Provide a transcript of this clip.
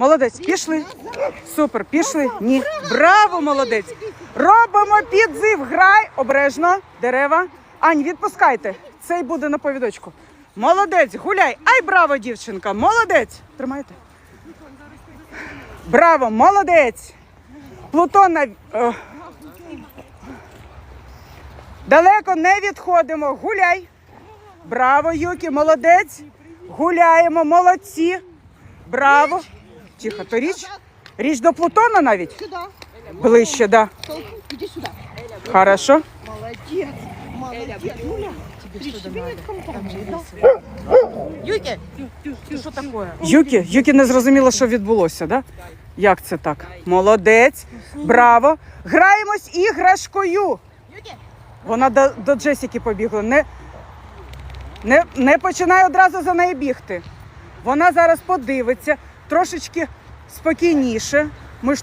Молодець, пішли. Супер, пішли. Ні. Браво, молодець. Робимо підзив. Грай. Обережно. Дерева. Ань, відпускайте. Цей буде на повідочку. Молодець, гуляй. Ай, браво, дівчинка. Молодець. Тримайте. Браво, молодець. Плутон е, Далеко не відходимо. Гуляй. Браво, Юкі, молодець. Гуляємо, молодці. Браво. Тихо, то річ. Річ до Плутона навіть. Сюда. Ближче, да. Иди сюда. Хорошо. Молодец. Молодец. Юля, Юки, ты что такое? Юкі, Юкі не зрозуміла, що відбулося, да? Як це так? Молодець. Браво. Граємось іграшкою. Вона до, до Джесіки побігла. Не, не, не починай одразу за нею бігти. Вона зараз подивиться трошечки спокійніше. Ми ж